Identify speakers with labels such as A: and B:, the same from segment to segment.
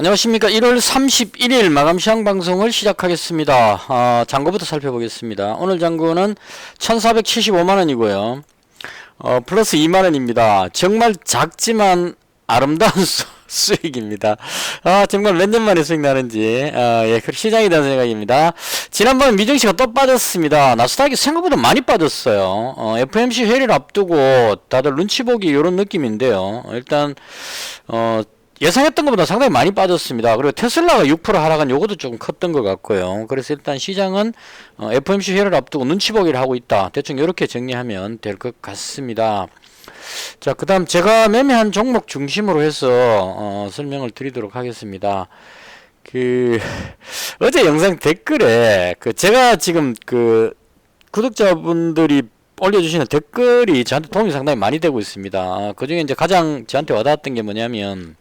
A: 안녕하십니까. 1월 31일 마감 시황 방송을 시작하겠습니다. 아, 장고부터 살펴보겠습니다. 오늘 장고는 1475만원이고요. 어, 플러스 2만원입니다. 정말 작지만 아름다운 수, 수익입니다. 아, 정말 몇 년 만에 수익 나는지, 아, 예, 그 시장에 대한 생각입니다. 지난번 미정시가 또 빠졌습니다. 나스닥이 생각보다 많이 빠졌어요. 어, FMC 회의를 앞두고 다들 눈치 보기 이런 느낌인데요. 일단, 어, 예상했던 것보다 상당히 많이 빠졌습니다. 그리고 테슬라가 6% 하락한 요것도 조금 컸던 것 같고요. 그래서 일단 시장은 어, FOMC 회의를 앞두고 눈치 보기를 하고 있다. 대충 이렇게 정리하면 될 것 같습니다. 자, 그 다음 제가 매매한 종목 중심으로 해서 어, 설명을 드리도록 하겠습니다. 그 어제 영상 댓글에 그 제가 지금 그 구독자분들이 올려주시는 댓글이 저한테 도움이 상당히 많이 되고 있습니다. 그 중에 이제 가장 저한테 와닿았던 게 뭐냐면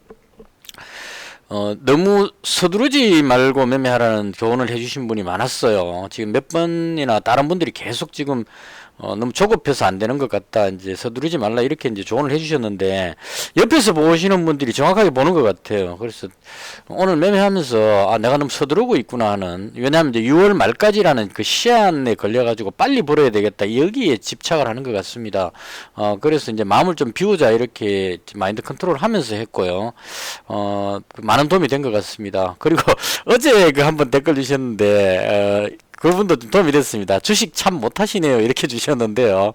A: 어, 너무 서두르지 말고 매매하라는 조언을 해주신 분이 많았어요. 지금 몇 번이나 다른 분들이 계속 지금 어, 너무 조급해서 안 되는 것 같다. 이제 서두르지 말라 이렇게 이제 조언을 해주셨는데 옆에서 보시는 분들이 정확하게 보는 것 같아요. 그래서 오늘 매매하면서 아 내가 너무 서두르고 있구나 하는 왜냐하면 이제 6월 말까지라는 그 시한에 걸려가지고 빨리 벌어야 되겠다 여기에 집착을 하는 것 같습니다. 어 그래서 이제 마음을 좀 비우자 이렇게 마인드 컨트롤 하면서 했고요. 어 많은 도움이 된 것 같습니다. 그리고 어제 그 한번 댓글 주셨는데 어, 그분도 좀 도움이 됐습니다. 주식 참 못하시네요. 이렇게 주셨는데요.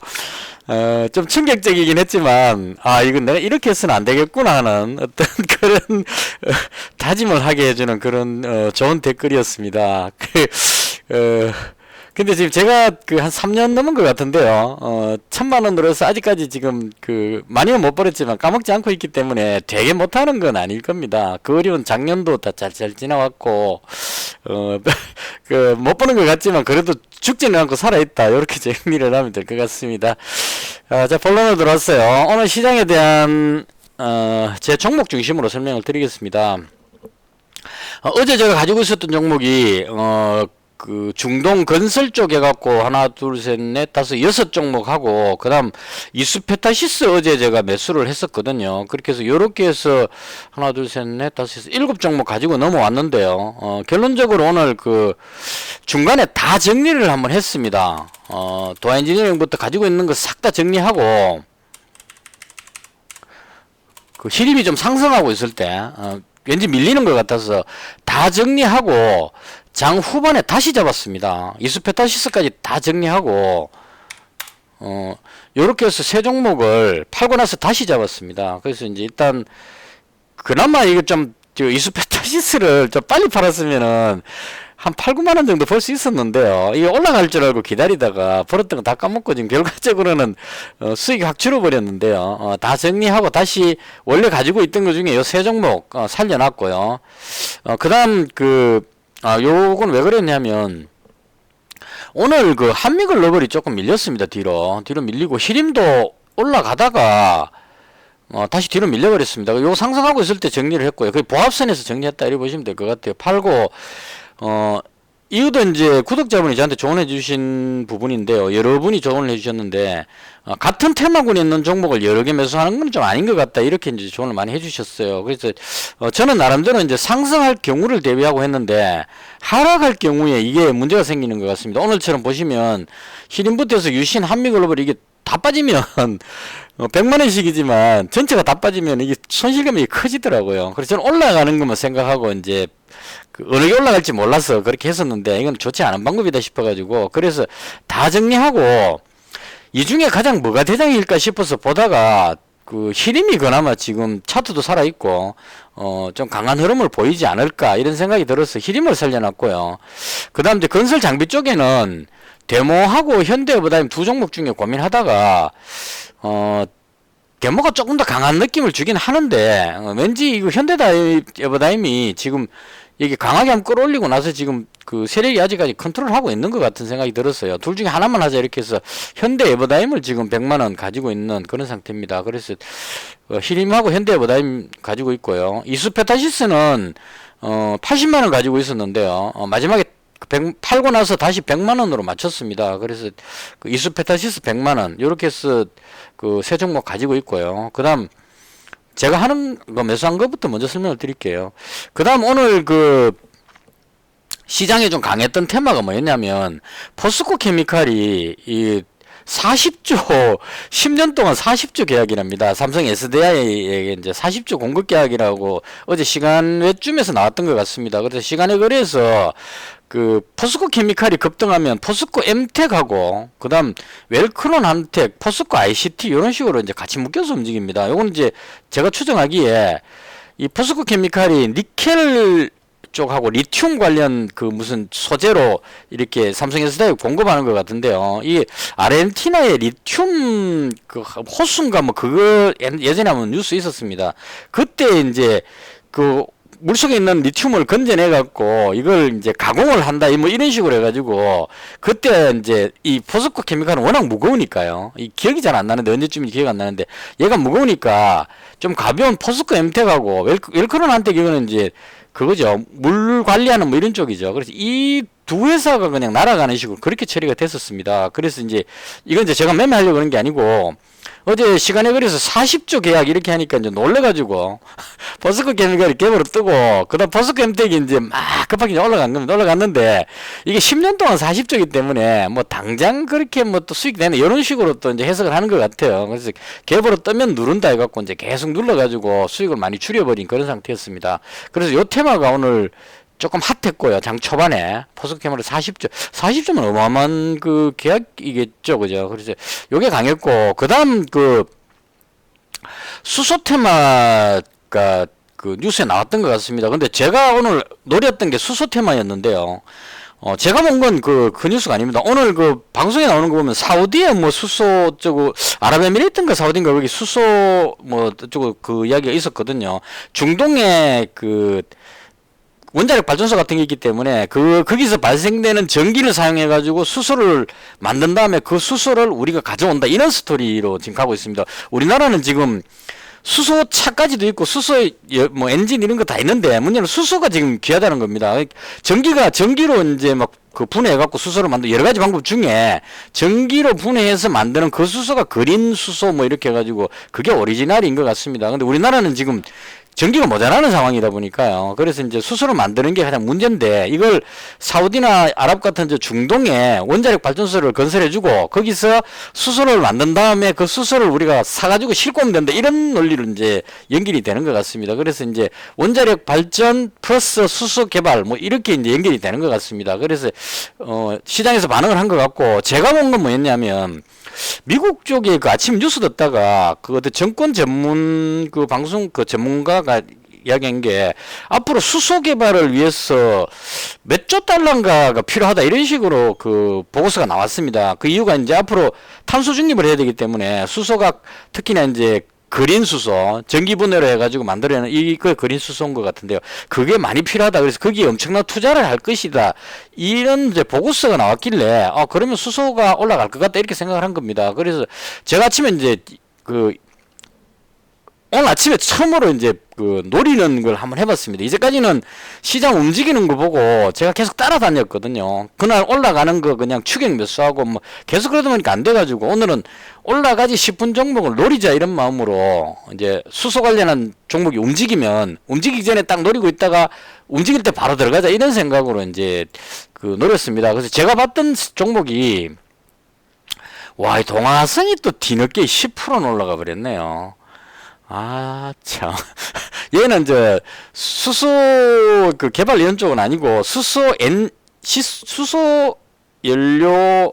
A: 어, 좀 충격적이긴 했지만, 아, 이건 내가 이렇게 해서는 안 되겠구나 하는 어떤 그런 어, 다짐을 하게 해주는 그런 어, 좋은 댓글이었습니다. 그, 어, 근데 지금 제가 그 한 3년 넘은 것 같은데요. 어, 천만 원으로 해서 아직까지 지금 그 많이는 못 벌었지만 까먹지 않고 있기 때문에 되게 못하는 건 아닐 겁니다. 그 어려운 작년도 다 잘 잘 지나왔고, 어, 그 못 버는 것 같지만 그래도 죽지는 않고 살아있다. 이렇게 정리를 하면 될 것 같습니다. 아, 자, 본론으로 들어왔어요. 오늘 시장에 대한 어, 제 종목 중심으로 설명을 드리겠습니다. 어, 어제 제가 가지고 있었던 종목이 어, 그 중동 건설 쪽 해갖고 하나 둘 셋 넷 다섯 여섯 종목 하고 그다음 이수페타시스 어제 제가 매수를 했었거든요. 그렇게 해서 요렇게 해서 하나 둘 셋 넷 다섯 여섯 일곱 종목 가지고 넘어왔는데요. 어, 결론적으로 오늘 그 중간에 다 정리를 한번 했습니다. 어, 도화 엔지니어링부터 가지고 있는 거 싹 다 정리하고 그 힘이 좀 상승하고 있을 때 어, 왠지 밀리는 것 같아서 다 정리하고 장 후반에 다시 잡았습니다. 이수페타시스까지 다 정리하고 어 요렇게 해서 세 종목을 팔고 나서 다시 잡았습니다. 그래서 이제 일단 그나마 이거 좀 이수페타시스를 좀 빨리 팔았으면은 한 8, 9만 원 정도 벌 수 있었는데요. 이게 올라갈 줄 알고 기다리다가 벌었던 거 다 까먹고 지금 결과적으로는 어, 수익이 확 줄어버렸는데요. 어, 다 정리하고 다시 원래 가지고 있던 것 중에 요 세 종목 어, 살려놨고요. 어, 그 다음 그, 아, 요건 왜 그랬냐면 오늘 그 한미 글로벌이 조금 밀렸습니다. 뒤로. 뒤로 밀리고 히림도 올라가다가 어, 다시 뒤로 밀려버렸습니다. 요 상승하고 있을 때 정리를 했고요. 그 보합선에서 정리했다 이렇게 보시면 될 것 같아요. 팔고 어, 이유도 이제 구독자분이 저한테 조언해 주신 부분인데요. 여러분이 조언을 해 주셨는데, 어, 같은 테마군에 있는 종목을 여러 개 매수하는 건 좀 아닌 것 같다. 이렇게 이제 조언을 많이 해 주셨어요. 그래서, 어, 저는 나름대로 이제 상승할 경우를 대비하고 했는데, 하락할 경우에 이게 문제가 생기는 것 같습니다. 오늘처럼 보시면, 히림부터해서 유신, 한미글로벌 이게 다 빠지면, 어, 100만 원씩이지만, 전체가 다 빠지면 이게 손실감이 커지더라고요. 그래서 저는 올라가는 것만 생각하고 이제, 그 어느 게 올라갈지 몰라서 그렇게 했었는데 이건 좋지 않은 방법이다 싶어가지고 그래서 다 정리하고 이 중에 가장 뭐가 대장일까 싶어서 보다가 그 히림이 그나마 지금 차트도 살아있고 어 좀 강한 흐름을 보이지 않을까 이런 생각이 들어서 히림을 살려놨고요. 그 다음 이제 건설 장비 쪽에는 데모하고 현대에버다임 두 종목 중에 고민하다가 어 데모가 조금 더 강한 느낌을 주긴 하는데 어, 왠지 이거 현대에버다임이 지금 이게 강하게 한번 끌어올리고 나서 지금 그 세력이 아직까지 컨트롤하고 있는 것 같은 생각이 들었어요. 둘 중에 하나만 하자 이렇게 해서 현대 에버다임을 지금 100만 원 가지고 있는 그런 상태입니다. 그래서 어, 히림하고 현대 에버다임 가지고 있고요. 이수페타시스는 어 80만 원 가지고 있었는데요. 어, 마지막에 100, 팔고 나서 다시 100만 원으로 맞췄습니다. 그래서 그 이수페타시스 100만 원 이렇게 해서 그 세 종목 가지고 있고요. 그다음 제가 하는 거 매수한 것부터 먼저 설명을 드릴게요. 그 다음 오늘 그 시장에 좀 강했던 테마가 뭐였냐면 포스코 케미칼이 이 40조 10년 동안 40조 계약이랍니다. 삼성 SDI에게 이제 40조 공급 계약이라고 어제 시간 외쯤에서 나왔던 것 같습니다. 그래서 시간에 거래해서 그 포스코 케미칼이 급등하면 포스코 엠텍하고 그다음 웰크론 한텍, 포스코 ICT 이런 식으로 이제 같이 묶여서 움직입니다. 요건 이제 제가 추정하기에 이 포스코 케미칼이 니켈 쪽하고 리튬 관련 그 무슨 소재로 이렇게 삼성에서 공급하는 것 같은데요. 이 아르헨티나의 리튬 그 호수인가 뭐 그거 예- 예전에 한번 뉴스 있었습니다. 그때 이제 그 물속에 있는 리튬을 건져내 갖고 이걸 이제 가공을 한다 이 뭐 이런 식으로 해 가지고 그때 이제 이 포스코 케미칼은 워낙 무거우니까요 이 기억이 잘 안 나는데 언제쯤인지 기억 안 나는데 얘가 무거우니까 좀 가벼운 포스코 엠텍하고 웰크, 웰크론한테 이거는 이제 그거죠. 물 관리하는 뭐 이런 쪽이죠. 그래서 이 두 회사가 그냥 날아가는 식으로 그렇게 처리가 됐었습니다. 그래서 이제 이건 이제 제가 매매하려고 그런 게 아니고 어제 시간에 그래서 40조 계약 이렇게 하니까 이제 놀래가지고 버스코 케미칼이 갭으로 뜨고 그다음 버스코 엠텍이 이제 막 급하게 올라간 겁니다. 올라갔는데 이게 10년 동안 40조이기 때문에 뭐 당장 그렇게 뭐 또 수익 내는 이런 식으로 또 이제 해석을 하는 것 같아요. 그래서 갭으로 뜨면 누른다 해갖고 이제 계속 눌러가지고 수익을 많이 줄여버린 그런 상태였습니다. 그래서 요 테마가 오늘 조금 핫했고요. 장 초반에 케미칼 40조, 40조면 어마어마한 그 계약이겠죠, 그죠? 그래서 요게 강했고 그다음 그 수소 테마가 그 뉴스에 나왔던 것 같습니다. 근데 제가 오늘 노렸던 게 수소 테마였는데요. 어, 제가 본 건 그, 그 뉴스가 아닙니다. 오늘 그 방송에 나오는 거 보면 사우디에 뭐 수소 쪽고 아랍에미레이트인가 사우디인가 거기 수소 뭐 쪽그 이야기가 있었거든요. 중동에 그 원자력 발전소 같은 게 있기 때문에 그 거기서 발생되는 전기를 사용해 가지고 수소를 만든 다음에 그 수소를 우리가 가져온다 이런 스토리로 지금 가고 있습니다. 우리나라는 지금 수소 차까지도 있고 수소 여- 뭐 엔진 이런 거 다 있는데 문제는 수소가 지금 귀하다는 겁니다. 전기가 전기로 이제 막 그 분해해 갖고 수소를 만든 여러 가지 방법 중에 전기로 분해해서 만드는 그 수소가 그린 수소 뭐 이렇게 해 가지고 그게 오리지널인 것 같습니다. 근데 우리나라는 지금 전기가 모자라는 상황이다 보니까요. 그래서 이제 수소를 만드는 게 가장 문제인데 이걸 사우디나 아랍 같은 저 중동에 원자력 발전소를 건설해주고 거기서 수소를 만든 다음에 그 수소를 우리가 사가지고 싣고 오면 된다 이런 논리로 이제 연결이 되는 것 같습니다. 그래서 이제 원자력 발전 플러스 수소 개발 뭐 이렇게 이제 연결이 되는 것 같습니다. 그래서 어 시장에서 반응을 한 것 같고 제가 본 건 뭐였냐면 미국 쪽에 그 아침 뉴스 듣다가 그 정권 전문 그 방송 그 전문가 가 이야기한 게 앞으로 수소 개발을 위해서 몇 조 달러인가가 필요하다 이런 식으로 그 보고서가 나왔습니다. 그 이유가 이제 앞으로 탄소 중립을 해야 되기 때문에 수소가 특히나 이제 그린 수소, 전기 분해로 해가지고 만들어내는 이그 그린 수소인 것 같은데요. 그게 많이 필요하다. 그래서 거기에 엄청난 투자를 할 것이다. 이런 이제 보고서가 나왔길래, 아, 그러면 수소가 올라갈 것 같다. 이렇게 생각을 한 겁니다. 그래서 제가 아침에 이제 그 오늘 아침에 처음으로 이제 그 노리는 걸 한번 해봤습니다. 이제까지는 시장 움직이는 거 보고 제가 계속 따라다녔거든요. 그날 올라가는 거 그냥 추격 매수하고 뭐 계속 그러다 보니까 안 돼가지고 오늘은 올라가지 싶은 종목을 노리자 이런 마음으로 이제 수소 관련한 종목이 움직이면 움직이기 전에 딱 노리고 있다가 움직일 때 바로 들어가자 이런 생각으로 이제 그 노렸습니다. 그래서 제가 봤던 종목이 와, 이 동화성이 또 뒤늦게 10%는 올라가 버렸네요. 아, 참. 얘는 저 수소 그 개발 이런 쪽은 아니고 수소 엔 시, 수소 연료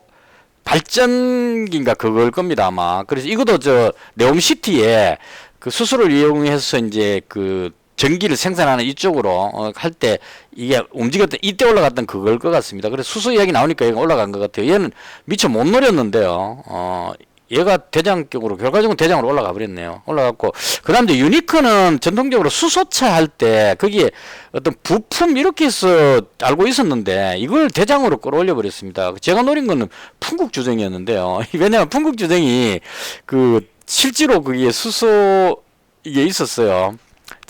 A: 발전기인가 그걸 겁니다 아마. 그래서 이것도 저 네옴시티에 그 수소를 이용해서 이제 그 전기를 생산하는 이쪽으로 어, 할 때 이게 움직였던 이때 올라갔던 그걸 것 같습니다. 그래서 수소 이야기 나오니까 얘가 올라간 것 같아요. 얘는 미처 못 노렸는데요. 어, 얘가 대장격으로 결과적으로 대장으로 올라가 버렸네요. 올라갔고 그다음 이제 유니크는 전통적으로 수소차 할 때 거기에 어떤 부품 이렇게 해서 알고 있었는데 이걸 대장으로 끌어올려 버렸습니다. 제가 노린 거는 풍국 주정이었는데요. 왜냐하면 풍국 주정이 그 실제로 그게 수소 이게 있었어요.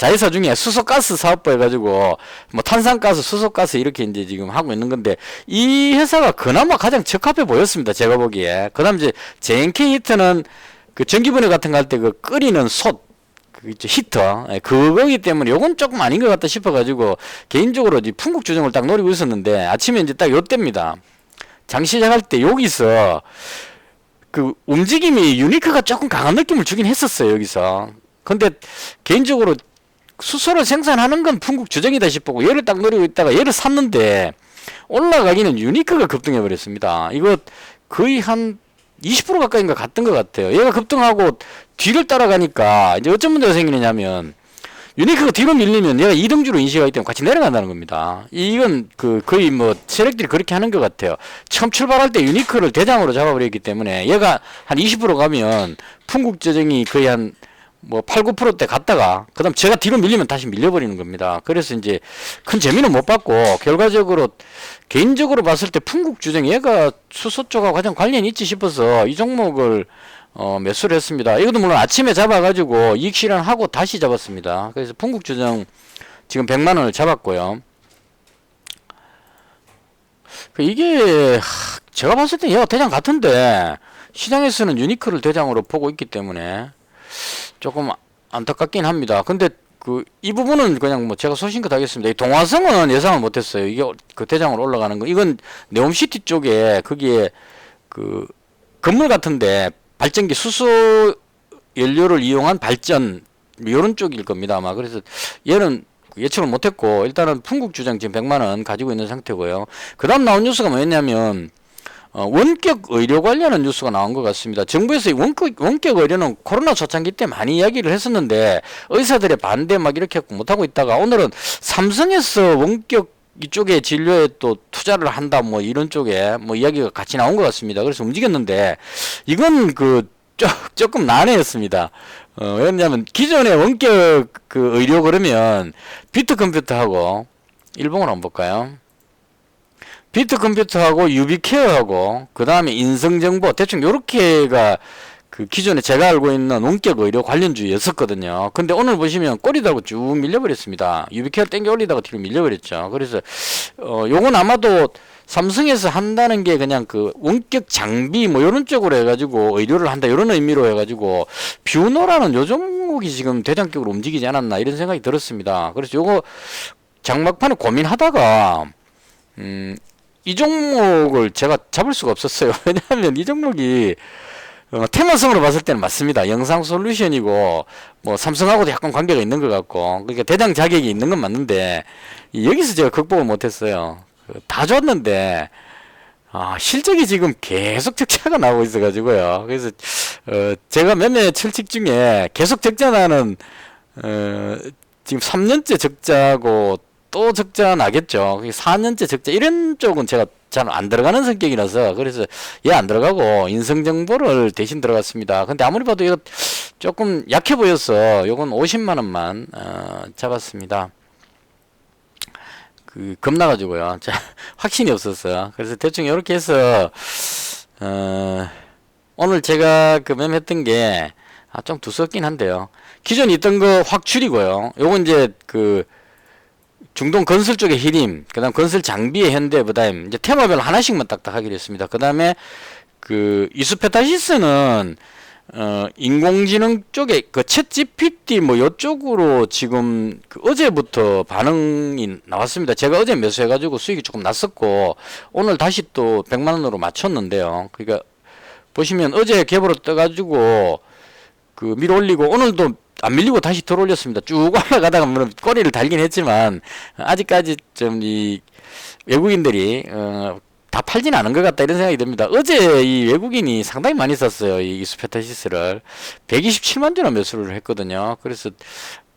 A: 자회사 중에 수소가스 사업부 해가지고 뭐 탄산가스, 수소가스 이렇게 이제 지금 하고 있는 건데 이 회사가 그나마 가장 적합해 보였습니다. 제가 보기에. 그다음 이제 JNK 히트는 그 전기분해 같은 거 할 때 그 끓이는 솥그 있죠 히터 예, 그거기 때문에 요건 조금 아닌 것 같다 싶어가지고 개인적으로 이제 풍국 조정을 딱 노리고 있었는데 아침에 이제 딱 요때입니다. 장 시작할 때 여기서 그 움직임이 유니크가 조금 강한 느낌을 주긴 했었어요 여기서. 근데 개인적으로 수소를 생산하는 건 풍국 주정이다 싶고 얘를 딱 노리고 있다가 얘를 샀는데 올라가기는 유니크가 급등해 버렸습니다. 이거 거의 한 20% 가까이인가 갔던 것 같아요. 얘가 급등하고 뒤를 따라가니까 이제 어떤 문제가 생기느냐면 유니크가 뒤로 밀리면 얘가 이등주로 인식하기 때문에 같이 내려간다는 겁니다. 이건 그 거의 뭐 세력들이 그렇게 하는 것 같아요. 처음 출발할 때 유니크를 대장으로 잡아버렸기 때문에 얘가 한 20% 가면 풍국저정이 거의 한 뭐 8, 9%대 갔다가 그다음 제가 뒤로 밀리면 다시 밀려버리는 겁니다. 그래서 이제 큰 재미는 못 받고 결과적으로 개인적으로 봤을 때 풍국주정 얘가 수소 쪽하고 가장 관련이 있지 싶어서 이 종목을 어, 매수를 했습니다. 이것도 물론 아침에 잡아가지고 이익 실현하고 다시 잡았습니다. 그래서 풍국주정 지금 100만 원을 잡았고요. 그 이게 하, 제가 봤을 때 얘가 대장 같은데 시장에서는 유니크를 대장으로 보고 있기 때문에 조금 안타깝긴 합니다. 근데 그 이 부분은 그냥 뭐 제가 소신껏 하겠습니다. 이 동화성은 예상을 못했어요. 이게 그 대장으로 올라가는 거. 이건 네옴시티 쪽에 거기에 그 건물 같은데 발전기 수소 연료를 이용한 발전 이런 쪽일 겁니다 아마. 그래서 얘는 예측을 못했고 일단은 풍국 주장 지금 100만 원 가지고 있는 상태고요. 그 다음 나온 뉴스가 뭐였냐면 어, 원격 의료 관련한 뉴스가 나온 것 같습니다. 정부에서 이 원격, 원격 의료는 코로나 초창기 때 많이 이야기를 했었는데 의사들의 반대 막 이렇게 못하고 있다가 오늘은 삼성에서 원격 이쪽에 진료에 또 투자를 한다 뭐 이런 쪽에 뭐 이야기가 같이 나온 것 같습니다. 그래서 움직였는데 이건 그 조, 조금 난해했습니다. 어, 왜냐면 기존의 원격 그 의료 그러면 비트 컴퓨터하고 일본어로 한번 볼까요? 비트 컴퓨터하고 유비케어하고 그 다음에 인성정보 대충 요렇게가 그 기존에 제가 알고 있는 원격 의료 관련주였었거든요. 근데 오늘 보시면 꼬리 달고 쭉 밀려버렸습니다. 유비케어 땡겨 올리다가 뒤로 밀려버렸죠. 그래서 어 요건 아마도 삼성에서 한다는 게 그냥 그 원격 장비 뭐 요런 쪽으로 해가지고 의료를 한다 요런 의미로 해가지고 뷰노라는 요 종목이 지금 대장격으로 움직이지 않았나 이런 생각이 들었습니다. 그래서 요거 장막판에 고민하다가 음, 이 종목을 제가 잡을 수가 없었어요. 왜냐하면 이 종목이 어, 테마성으로 봤을 때는 맞습니다. 영상 솔루션이고 뭐 삼성하고도 약간 관계가 있는 것 같고 그러니까 대장 자격이 있는 건 맞는데 이- 여기서 제가 극복을 못했어요. 그다 줬는데 아, 실적이 지금 계속 적자가 나오고 있어가지고요. 그래서 어, 제가 몇몇 철칙 중에 계속 적자 나는 어, 지금 3년째 적자고 또 적자 나겠죠. 그게 4년째 적자 이런 쪽은 제가 잘 안 들어가는 성격이라서 그래서 얘 안 들어가고 인성 정보를 대신 들어갔습니다. 근데 아무리 봐도 이거 조금 약해 보여서 요건 50만 원만 어, 잡았습니다. 그 겁나가지고요. 자, 확신이 없었어요. 그래서 대충 이렇게 해서 어, 오늘 제가 그 매매했던 게 아, 좀 두껍긴 한데요. 기존에 있던 거 확 줄이고요. 요건 이제 그 중동 건설 쪽의 히림, 그다음 건설 장비의 현대부다임 이제 테마별 하나씩만 딱딱 하기로 했습니다. 그다음에 그 이수페타시스는 어 인공지능 쪽에 그챗 GPT 뭐 요쪽으로 지금 그 어제부터 반응이 나왔습니다. 제가 어제 매수해 가지고 수익이 조금 났었고 오늘 다시 또 100만 원으로 맞췄는데요. 그러니까 보시면 어제 갭으로 떠 가지고 그 밀어 올리고 오늘도 안 밀리고 다시 들어올렸습니다. 쭉 올라가다가 물론 꼬리를 달긴 했지만 아직까지 좀 이 외국인들이 어, 다 팔진 않은 것 같다 이런 생각이 듭니다. 어제 이 외국인이 상당히 많이 샀어요. 이 스페타시스를 127만 주나 매수를 했거든요. 그래서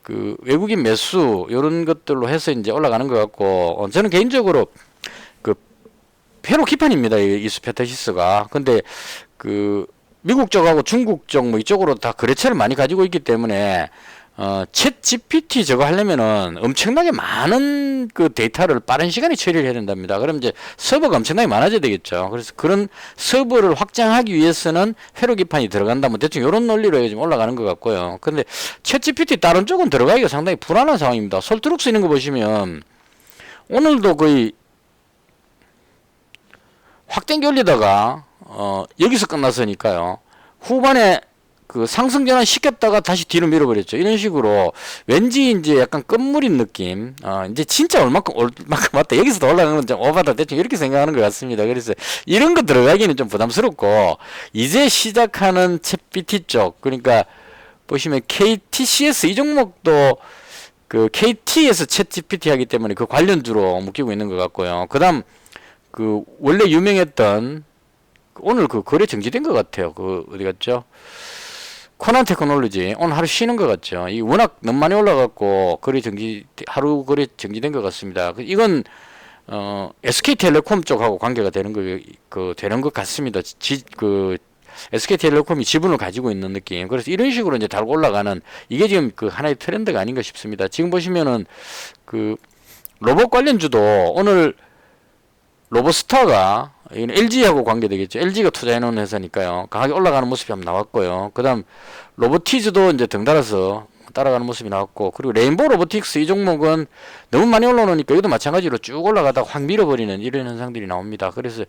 A: 그 외국인 매수 이런 것들로 해서 이제 올라가는 것 같고 어, 저는 개인적으로 그 회로 기판입니다. 이, 이 스페타시스가. 근데 그 미국 쪽하고 중국 쪽 뭐 이쪽으로 다 거래처를 많이 가지고 있기 때문에 어, 챗 GPT 저거 하려면은 엄청나게 많은 그 데이터를 빠른 시간에 처리를 해야 된답니다. 그럼 이제 서버가 엄청나게 많아져야 되겠죠. 그래서 그런 서버를 확장하기 위해서는 회로 기판이 들어간다. 뭐 대충 이런 논리로 지금 올라가는 것 같고요. 근데 챗 GPT 다른 쪽은 들어가기가 상당히 불안한 상황입니다. 솔트룩스 있는 거 보시면 오늘도 거의 확 땡겨 올리다가 어, 여기서 끝났으니까요. 후반에 그 상승 전환 시켰다가 다시 뒤로 밀어버렸죠. 이런 식으로 왠지 이제 약간 끝물인 느낌. 어, 이제 진짜 얼마큼 얼마큼 왔다. 여기서도 올라가는 건좀 오바다 대충 이렇게 생각하는 것 같습니다. 그래서 이런 거 들어가기는 좀 부담스럽고 이제 시작하는 챗BT 쪽 그러니까 보시면 KTCS 이 종목도 그 KT에서 챗 GPT 하기 때문에 그 관련주로 묶이고 있는 것 같고요. 그다음 그 원래 유명했던 오늘 그 거래 정지된 것 같아요. 그 어디 갔죠? 코난 테크놀로지 오늘 하루 쉬는 것 같죠. 이 워낙 너무 많이 올라갔고 거래 정지 하루 거래 정지된 것 같습니다. 그 이건 어 SK텔레콤 쪽하고 관계가 되는 거 그 되는 것 같습니다. 지, 그 SK텔레콤이 지분을 가지고 있는 느낌. 그래서 이런 식으로 이제 달고 올라가는 이게 지금 그 하나의 트렌드가 아닌가 싶습니다. 지금 보시면은 그 로봇 관련주도 오늘 로봇스타가 이건 LG하고 관계되겠죠. LG가 투자해 놓은 회사니까요. 강하게 올라가는 모습이 한번 나왔고요. 그다음 로보티즈도 이제 등달아서 따라가는 모습이 나왔고 그리고 레인보우 로보틱스 이 종목은 너무 많이 올라오니까 이것도 마찬가지로 쭉 올라가다가 확 밀어버리는 이런 현상들이 나옵니다. 그래서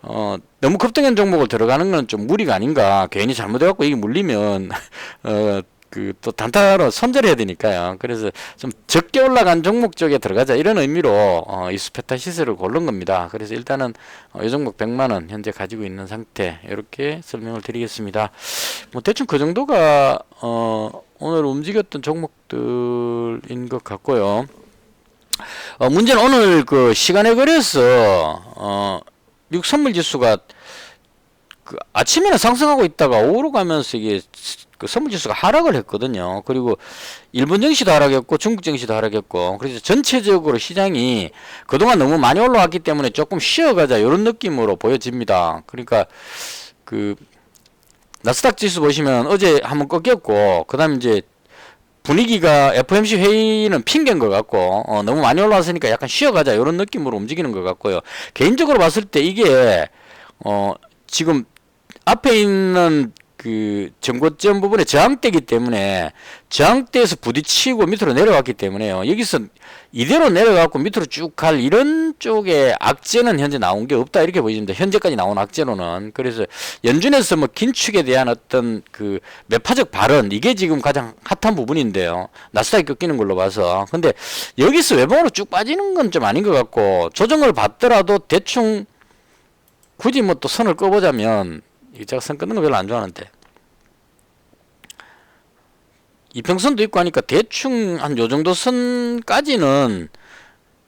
A: 어 너무 급등한 종목을 들어가는 건 좀 무리가 아닌가 괜히 잘못해갖고 이게 물리면 어 그 또 단타로 손절해야 되니까요. 그래서 좀 적게 올라간 종목 쪽에 들어가자 이런 의미로 어, 이 스페타 시세를 고른 겁니다. 그래서 일단은 어, 이 종목 100만 원 현재 가지고 있는 상태 이렇게 설명을 드리겠습니다. 뭐 대충 그 정도가 어, 오늘 움직였던 종목들인 것 같고요. 어, 문제는 오늘 그 시간에 걸려서 어, 미국 선물 지수가 그 아침에는 상승하고 있다가 오후로 가면서 이게 그 선물지수가 하락을 했거든요. 그리고 일본 증시도 하락했고 중국 증시도 하락했고 그래서 전체적으로 시장이 그동안 너무 많이 올라왔기 때문에 조금 쉬어가자 이런 느낌으로 보여집니다. 그러니까 그 나스닥 지수 보시면 어제 한번 꺾였고 그다음 이제 분위기가 FOMC 회의는 핑계인 것 같고 어, 너무 많이 올라왔으니까 약간 쉬어가자 이런 느낌으로 움직이는 것 같고요. 개인적으로 봤을 때 이게 어 지금 앞에 있는 그 정고점 부분에 저항대기 때문에 저항대에서 부딪히고 밑으로 내려왔기 때문에요. 여기서 이대로 내려가고 밑으로 쭉 갈 이런 쪽에 악재는 현재 나온 게 없다 이렇게 보입니다. 현재까지 나온 악재로는 그래서 연준에서 뭐 긴축에 대한 어떤 그 매파적 발언 이게 지금 가장 핫한 부분인데요. 나스닥이 꺾이는 걸로 봐서 근데 여기서 외봉으로 쭉 빠지는 건 좀 아닌 것 같고 조정을 받더라도 대충 굳이 뭐 또 선을 꺼보자면 이 제가 선 끊는 거 별로 안 좋아하는데. 이평선도 있고 하니까 대충 한 요 정도 선까지는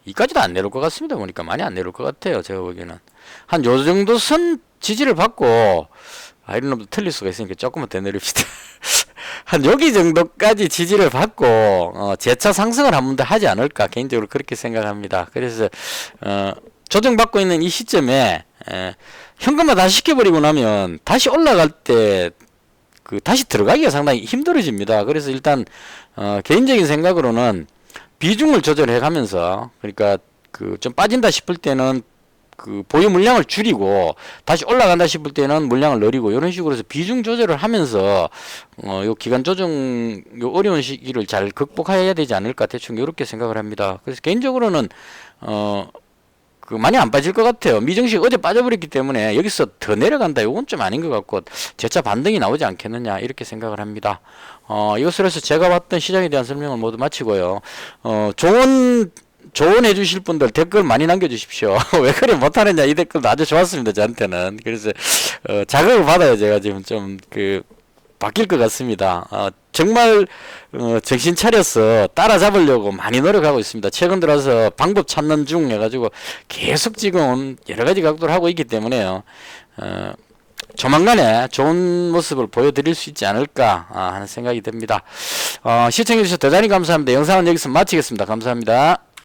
A: 이까지도 안 내려올 것 같습니다. 보니까 많이 안 내려올 것 같아요. 제가 보기에는. 한 요 정도 선 지지를 받고 아 이런 놈도 틀릴 수가 있으니까 조금만 더 내립시다. 한 여기 정도까지 지지를 받고 어, 재차 상승을 한 번 더 하지 않을까 개인적으로 그렇게 생각합니다. 그래서 어, 조정받고 있는 이 시점에 에, 현금화 다 시켜버리고 나면 다시 올라갈 때 그 다시 들어가기가 상당히 힘들어집니다. 그래서 일단 어, 개인적인 생각으로는 비중을 조절해 가면서 그러니까 그 좀 빠진다 싶을 때는 그 보유 물량을 줄이고 다시 올라간다 싶을 때는 물량을 늘리고 이런 식으로 해서 비중 조절을 하면서 어요 기간 조정 요 어려운 시기를 잘 극복해야 되지 않을까 대충 이렇게 생각을 합니다. 그래서 개인적으로는 어 그 많이 안 빠질 것 같아요. 미정식 어제 빠져버렸기 때문에 여기서 더 내려간다. 이건 좀 아닌 것 같고 재차 반등이 나오지 않겠느냐 이렇게 생각을 합니다. 어, 이것으로 해서 제가 봤던 시장에 대한 설명을 모두 마치고요. 어, 좋은 조언해 주실 분들 댓글 많이 남겨 주십시오. 왜 그래 못하느냐 이 댓글도 아주 좋았습니다 저한테는. 그래서 어, 자극을 받아요 제가 지금 좀 그 바뀔 것 같습니다. 어, 정말 어, 정신 차려서 따라잡으려고 많이 노력하고 있습니다. 최근 들어서 방법 찾는 중 해가지고 계속 지금 여러 가지 각도를 하고 있기 때문에요. 어, 조만간에 좋은 모습을 보여드릴 수 있지 않을까 아, 하는 생각이 듭니다. 어, 시청해주셔서 대단히 감사합니다. 영상은 여기서 마치겠습니다. 감사합니다.